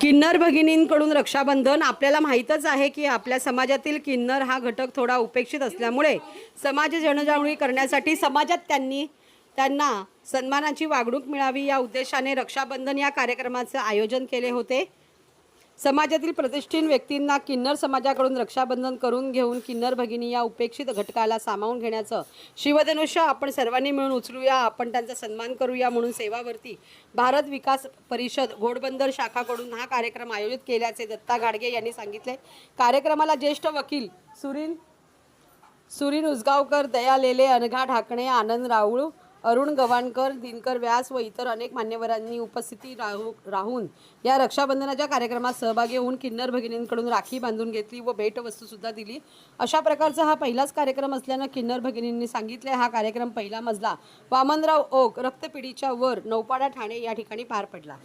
किन्नर भगिनींकडून रक्षाबंधन. आपल्याला माहीतच आहे की आपल्या समाजातील किन्नर हा घटक थोडा उपेक्षित असल्यामुळे समाज जनजागृती करण्यासाठी समाजात त्यांनी त्यांना सन्मानाची वागणूक मिळावी या उद्देशाने रक्षाबंधन या कार्यक्रमाचे आयोजन केले होते. समाजातील प्रतिष्ठित व्यक्तींना किन्नर समाजाकडून रक्षाबंधन करून घेऊन किन्नर भगिनी या उपेक्षित घटकाला सामावून घेण्याचं शिवधनुष्य आपण सर्वांनी मिळून उचलूया आपण त्यांचा सन्मान करूया म्हणून सेवावरती भारत विकास परिषद घोडबंदर शाखाकडून हा कार्यक्रम आयोजित केल्याचे दत्ता गाडगे यांनी सांगितले. कार्यक्रमाला ज्येष्ठ वकील सुरीन सुरीन उसगावकर दया लेले अनघा ढाकणे आनंद राऊळ अरुण गवाणकर दिनकर व्यास व इतर अनेक मान्यवरांनी उपस्थिती राहू राहून या रक्षाबंधनाच्या कार्यक्रमात सहभागी होऊन किन्नर भगिनींकडून राखी बांधून घेतली व भेटवस्तूसुद्धा दिली. अशा प्रकारचा हा पहिलाच कार्यक्रम असल्यानं किन्नर भगिनींनी सांगितले हा कार्यक्रम पहिला मजला वामनराव ओक रक्तपिढीच्या वर नौपाडा ठाणे या ठिकाणी पार पडला.